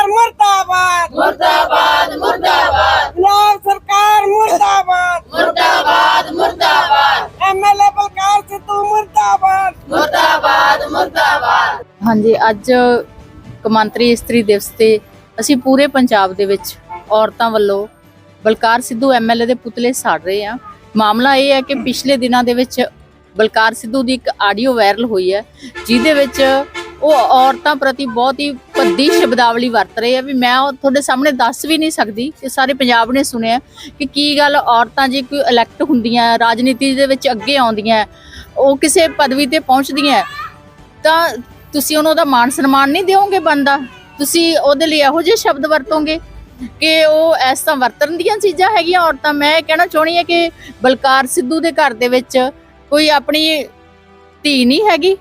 ਸਰਕਾਰ ਮੁਰਦਾਬਾਦ। ਮੁਰਦਾਬਾਦ ਮੁਰਦਾਬਾਦ। ਪੰਜਾਬ ਸਰਕਾਰ ਮੁਰਦਾਬਾਦ। ਮੁਰਦਾਬਾਦ ਮੁਰਦਾਬਾਦ। ਐਮਐਲਏ ਬਲਕਾਰ ਸਿੱਧੂ ਮੁਰਦਾਬਾਦ। ਮੁਰਦਾਬਾਦ ਮੁਰਦਾਬਾਦ। ਹਾਂਜੀ ਅੱਜ ਕੌਮਾਂਤਰੀ ਇਸਤਰੀ ਦਿਵਸ ਤੇ ਅਸੀਂ ਪੂਰੇ ਪੰਜਾਬ ਦੇ ਵਿੱਚ ਔਰਤਾਂ ਵੱਲੋਂ ਬਲਕਾਰ ਸਿੱਧੂ ਐਮਐਲਏ ਦੇ ਪੁਤਲੇ ਸਾੜ ਰਹੇ ਆ ਮਾਮਲਾ ਇਹ ਹੈ ਕਿ ਪਿਛਲੇ ਦਿਨਾਂ ਦੇ ਵਿੱਚ ਬਲਕਾਰ ਸਿੱਧੂ ਦੀ ਇੱਕ ਆਡੀਓ ਵਾਇਰਲ ਹੋਈ ਹੈ ਜਿਹਦੇ ਵਿੱਚ ਉਹ ਔਰਤਾਂ ਪ੍ਰਤੀ ਬਹੁਤ ਹੀ ਭੱਦੀ ਸ਼ਬਦਾਵਲੀ ਵਰਤ ਰਹੇ ਆ ਵੀ ਮੈਂ ਉਹ ਤੁਹਾਡੇ ਸਾਹਮਣੇ ਦੱਸ ਵੀ ਨਹੀਂ ਸਕਦੀ ਕਿ ਸਾਰੇ ਪੰਜਾਬ ਨੇ ਸੁਣਿਆ ਕਿ ਕੀ ਗੱਲ ਔਰਤਾਂ ਜੇ ਕੋਈ ਇਲੈਕਟ ਹੁੰਦੀਆਂ, ਰਾਜਨੀਤੀ ਦੇ ਵਿੱਚ ਅੱਗੇ ਆਉਂਦੀਆਂ, ਉਹ ਕਿਸੇ ਪਦਵੀ ਤੇ ਪਹੁੰਚਦੀਆਂ, ਤਾਂ ਤੁਸੀਂ ਉਹਨੂੰ ਉਹਦਾ ਮਾਣ ਸਨਮਾਨ ਨਹੀਂ ਦਿਓਗੇ ਬੰਦਾ? ਤੁਸੀਂ ਉਹਦੇ ਲਈ ਇਹੋ ਜਿਹੇ ਸ਼ਬਦ ਵਰਤੋਗੇ ਕਿ ਉਹ ਇਸ ਤਰ੍ਹਾਂ ਵਰਤਣ ਦੀਆਂ ਚੀਜ਼ਾਂ ਹੈਗੀਆਂ ਔਰਤਾਂ? ਮੈਂ ਇਹ ਕਹਿਣਾ ਚਾਹੁੰਦੀ ਹਾਂ ਕਿ ਬਲਕਾਰ ਸਿੱਧੂ ਦੇ ਘਰ ਦੇ ਵਿੱਚ ਕੋਈ ਆਪਣੀ ਧੀ ਨਹੀਂ ਹੈਗੀ।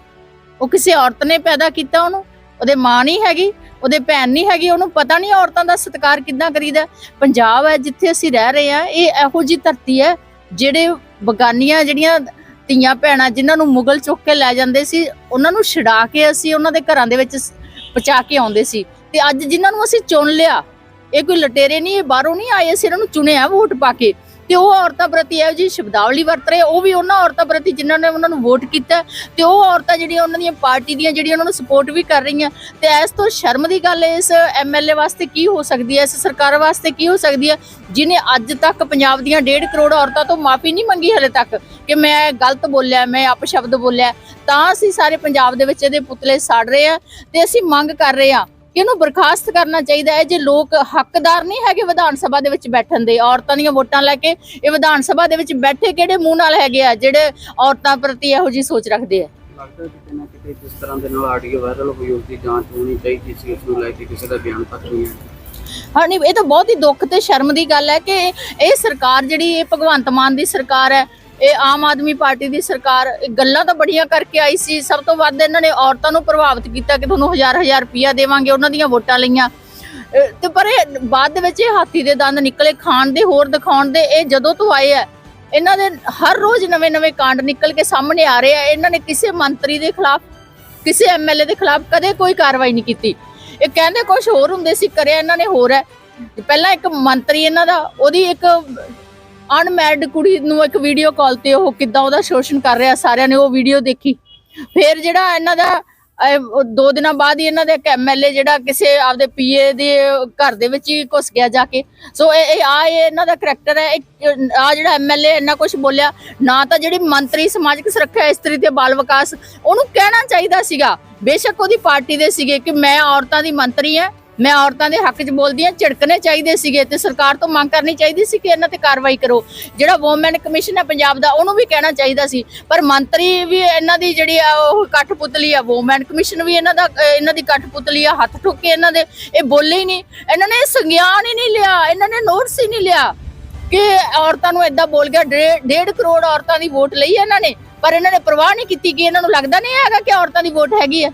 ਉਹ ਕਿਸੇ ਔਰਤ ਨੇ ਪੈਦਾ ਕੀਤਾ ਉਹਨੂੰ? ਉਹਦੇ ਮਾਂ ਨਹੀਂ ਹੈਗੀ, ਉਹਦੇ ਭੈਣ ਨਹੀਂ ਹੈਗੀ, ਉਹਨੂੰ ਪਤਾ ਨਹੀਂ ਔਰਤਾਂ ਦਾ ਸਤਿਕਾਰ ਕਿੱਦਾਂ ਕਰੀਦਾ? ਪੰਜਾਬ ਹੈ ਜਿੱਥੇ ਅਸੀਂ ਰਹਿ ਰਹੇ ਹਾਂ, ਇਹ ਇਹੋ ਜੀ ਧਰਤੀ ਹੈ ਜਿਹੜੇ ਬਗਾਨੀਆਂ, ਜਿਹੜੀਆਂ ਧੀਆਂ ਭੈਣਾਂ ਜਿਨ੍ਹਾਂ ਨੂੰ ਮੁਗਲ ਚੁੱਕ ਕੇ ਲੈ ਜਾਂਦੇ ਸੀ, ਉਹਨਾਂ ਨੂੰ ਛਡਾ ਕੇ ਅਸੀਂ ਉਹਨਾਂ ਦੇ ਘਰਾਂ ਦੇ ਵਿੱਚ ਸ- ਪਹੁੰਚਾ ਕੇ ਆਉਂਦੇ ਸੀ। ਤੇ ਅੱਜ ਜਿਨ੍ਹਾਂ ਨੂੰ ਅਸੀਂ ਚੁਣ ਲਿਆ, ਇਹ ਕੋਈ ਲਟੇਰੇ ਨਹੀਂ, ਇਹ ਬਾਹਰੋਂ ਨਹੀਂ ਆਏ, ਅਸੀਂ ਇਹਨਾਂ ਨੂੰ ਚੁਣਿਆ ਵੋਟ ਪਾ ਕੇ। ਤੇ ਉਹ ਔਰਤਾਂ ਪ੍ਰਤੀ ਇਹੋ ਜੀ ਸ਼ਬਦਾਵਲੀ ਵਰਤ ਰਹੇ, ਉਹ ਵੀ ਉਹਨਾਂ ਔਰਤਾਂ ਪ੍ਰਤੀ ਜਿਨ੍ਹਾਂ ਨੇ ਉਹਨਾਂ ਨੂੰ ਵੋਟ ਕੀਤਾ ਤੇ ਉਹ ਔਰਤਾਂ ਜਿਹੜੀਆਂ ਉਹਨਾਂ ਦੀਆਂ ਪਾਰਟੀ ਦੀਆਂ ਜਿਹੜੀਆਂ ਉਹਨਾਂ ਨੂੰ ਸਪੋਰਟ ਵੀ ਕਰ ਰਹੀਆਂ, ਤੇ ਇਸ ਤੋਂ ਸ਼ਰਮ ਦੀ ਗੱਲ ਇਸ ਐਮਐਲਏ ਵਾਸਤੇ ਕੀ ਹੋ ਸਕਦੀ ਹੈ, ਇਸ ਸਰਕਾਰ ਵਾਸਤੇ ਕੀ ਹੋ ਸਕਦੀ ਹੈ ਜਿਨੇ ਅੱਜ ਤੱਕ ਪੰਜਾਬ ਦੀਆਂ 1.5 ਕਰੋੜ ਔਰਤਾਂ ਤੋਂ ਮਾਫੀ ਨਹੀਂ ਮੰਗੀ ਹਲੇ ਤੱਕ ਕਿ ਮੈਂ ਗਲਤ ਬੋਲਿਆ, ਮੈਂ ਅਪਸ਼ਬਦ ਬੋਲਿਆ, ਤਾਂ ਅਸੀਂ ਸਾਰੇ ਪੰਜਾਬ ਦੇ ਵਿੱਚ ਇਹਦੇ ਪੁਤਲੇ ਸਾੜ ਰਹੇ ਆ ਤੇ ਅਸੀਂ ਮੰਗ ਕਰ ਰਹੇ ਆ ਇਹਨੂੰ ਬਰਖਾਸਤ ਕਰਨਾ ਚਾਹੀਦਾ ਹੈ। ਜੇ ਲੋਕ ਹੱਕਦਾਰ ਨਹੀਂ ਹੈਗੇ ਵਿਧਾਨ ਸਭਾ ਦੇ ਵਿੱਚ ਬੈਠਣ ਦੇ ਔਰਤਾਂ ਦੀਆਂ ਵੋਟਾਂ ਲੈ ਕੇ ਇਹ ਵਿਧਾਨ ਸਭਾ ਦੇ ਵਿੱਚ ਬੈਠੇ ਕਿਹੜੇ ਮੂੰਹ ਨਾਲ ਹੈਗੇ ਆ ਜਿਹੜੇ ਔਰਤਾਂ ਪ੍ਰਤੀ ਇਹੋ ਜੀ ਸੋਚ ਰੱਖਦੇ ਆ? ਲੱਗਦਾ ਕਿਤੇ ਨਾ ਕਿਤੇ ਜਿਸ ਤਰ੍ਹਾਂ ਦੇ ਨਾਲ ਆਡੀਓ ਵਾਇਰਲ ਹੋਈ ਉਸ ਦੀ ਜਾਂਚ ਹੋਣੀ ਚਾਹੀਦੀ ਸੀ ਉਸ ਨੂੰ ਲੈ ਕੇ ਕਿਸੇ ਦਾ ਬਿਆਨ ਤੱਕ ਨਹੀਂ ਹੈ। ਹਾਂ ਨਹੀਂ ਇਹ ਤਾਂ ਬਹੁਤ ਹੀ ਦੁੱਖ ਤੇ ਸ਼ਰਮ ਦੀ ਗੱਲ ਹੈ ਕਿ ਇਹ ਸਰਕਾਰ ਜਿਹੜੀ ਇਹ ਭਗਵੰਤ ਮਾਨ ਦੀ ਸਰਕਾਰ ਹੈ ਇਹ ਆਮ ਆਦਮੀ ਪਾਰਟੀ ਦੀ ਸਰਕਾਰ, ਇਹ ਗੱਲਾਂ ਤਾਂ ਬੜੀਆਂ ਕਰਕੇ ਆਈ ਸੀ। ਸਭ ਤੋਂ ਵੱਧ ਇਹਨਾਂ ਨੇ ਔਰਤਾਂ ਨੂੰ ਪ੍ਰਭਾਵਿਤ ਕੀਤਾ ਕਿ ਤੁਹਾਨੂੰ ਹਜ਼ਾਰ ਹਜ਼ਾਰ ਰੁਪਇਆ ਦੇਵਾਂਗੇ, ਉਹਨਾਂ ਦੀਆਂ ਵੋਟਾਂ ਲਈਆਂ। ਤੇ ਪਰ ਇਹ ਬਾਅਦ ਦੇ ਵਿੱਚ ਇਹ ਹਾਥੀ ਦੇ ਦੰਦ ਨਿਕਲੇ, ਖਾਣ ਦੇ ਹੋਰ ਦਿਖਾਉਣ ਦੇ, ਇਹ ਜਦੋਂ ਤੋਂ ਆਏ ਆ, ਇਹਨਾਂ ਦੇ ਹਰ ਰੋਜ਼ ਨਵੇਂ-ਨਵੇਂ ਕਾਂਡ ਨਿਕਲ ਕੇ ਸਾਹਮਣੇ ਆ ਰਹੇ ਆ। ਇਹਨਾਂ ਨੇ ਕਿਸੇ ਮੰਤਰੀ ਦੇ ਖਿਲਾਫ, ਕਿਸੇ ਐਮਐਲਏ ਦੇ ਖਿਲਾਫ ਕਦੇ ਕੋਈ ਕਾਰਵਾਈ ਨਹੀਂ ਕੀਤੀ। ਇਹ ਕਹਿੰਦੇ ਕੁਝ ਹੋਰ ਹੁੰਦੇ ਸੀ, ਕਰਿਆ ਇਹਨਾਂ ਨੇ ਹੋਰ ਹੈ। ਪਹਿਲਾਂ ਇੱਕ ਮੰਤਰੀ ਇਹਨਾਂ ਦਾ, ਉਹਦੀ ਇੱਕ ਅਨਮੈਰਿਡ ਕੁੜੀ ਨੂੰ ਇੱਕ ਵੀਡੀਓ ਕਾਲ ਤੇ ਉਹ ਕਿੱਦਾਂ ਉਹਦਾ ਸ਼ੋਸ਼ਣ ਕਰ ਰਿਹਾ, ਸਾਰਿਆਂ ਨੇ ਉਹ ਵੀਡੀਓ ਦੇਖੀ। ਫਿਰ ਜਿਹੜਾ ਇਹਨਾਂ ਦਾ ਦੋ ਦਿਨਾਂ ਬਾਅਦ ਹੀ ਇਹਨਾਂ ਦੇ ਇੱਕ ਐਮਐਲਏ ਜਿਹੜਾ ਕਿਸੇ ਆਪਦੇ ਪੀਏ ਦੇ ਘਰ ਦੇ ਵਿੱਚ ਹੀ ਘੁਸ ਗਿਆ ਜਾ ਕੇ। ਸੋ ਇਹ ਇਹ ਆ ਇਹ ਇਹਨਾਂ ਦਾ ਕਰੈਕਟਰ ਹੈ ਆ ਜਿਹੜਾ ਐਮਐਲਏ ਇੰਨਾ ਕੁਝ ਬੋਲਿਆ, ਨਾ ਤਾਂ ਜਿਹੜੀ ਮੰਤਰੀ ਸਮਾਜਿਕ ਸੁਰੱਖਿਆ, ਇਸਤਰੀ ਤੇ ਬਾਲ ਵਿਕਾਸ, ਉਹਨੂੰ ਕਹਿਣਾ ਚਾਹੀਦਾ ਸੀਗਾ। ਬੇਸ਼ੱਕ ਉਹਦੀ ਪਾਰਟੀ ਦੇ ਸੀਗੇ ਕਿ ਮੈਂ ਔਰਤਾਂ ਦੀ ਮੰਤਰੀ ਹਾਂ ਮੈਂ ਔਰਤਾਂ ਦੇ ਹੱਕ 'ਚ ਬੋਲਦੀ ਹਾਂ, ਝਿੜਕਣੇ ਚਾਹੀਦੇ ਸੀਗੇ ਤੇ ਸਰਕਾਰ ਤੋਂ ਮੰਗ ਕਰਨੀ ਚਾਹੀਦੀ ਸੀ ਕਿ ਇਹਨਾਂ ਤੇ ਕਾਰਵਾਈ ਕਰੋ। ਜਿਹੜਾ ਵੂਮਨ ਕਮਿਸ਼ਨ ਹੈ ਪੰਜਾਬ ਦਾ, ਉਹਨੂੰ ਵੀ ਕਹਿਣਾ ਚਾਹੀਦਾ ਸੀ। ਪਰ ਮੰਤਰੀ ਵੀ ਇਹਨਾਂ ਦੀ ਜਿਹੜੀ ਆ, ਉਹ ਕਠਪੁਤਲੀ ਆ ਵੂਮਨ ਕਮਿਸ਼ਨ ਵੀ ਇਹਨਾਂ ਦਾ, ਇਹਨਾਂ ਦੀ ਕਠਪੁਤਲੀ ਆ, ਹੱਥ ਠੁੱਕੇ ਇਹਨਾਂ ਦੇ, ਇਹ ਬੋਲੇ ਹੀ ਨਹੀਂ। ਇਹਨਾਂ ਨੇ ਸੰਗਿਆਨ ਹੀ ਨਹੀਂ ਲਿਆ, ਇਹਨਾਂ ਨੇ ਨੋਟਸ ਹੀ ਨਹੀਂ ਲਿਆ ਕਿ ਔਰਤਾਂ ਨੂੰ ਏਦਾਂ ਬੋਲ ਗਿਆ 1.5 ਕਰੋੜ ਔਰਤਾਂ ਦੀ ਵੋਟ ਲਈ ਇਹਨਾਂ ਨੇ। ਪਰ ਇਹਨਾਂ ਨੇ ਪਰਵਾਹ ਨਹੀਂ ਕੀਤੀ ਕਿ ਇਹਨਾਂ ਨੂੰ ਲੱਗਦਾ ਨਹੀਂ ਹੈਗਾ ਕਿ ਔਰਤਾਂ ਦੀ ਵੋਟ ਹੈਗੀ ਹੈ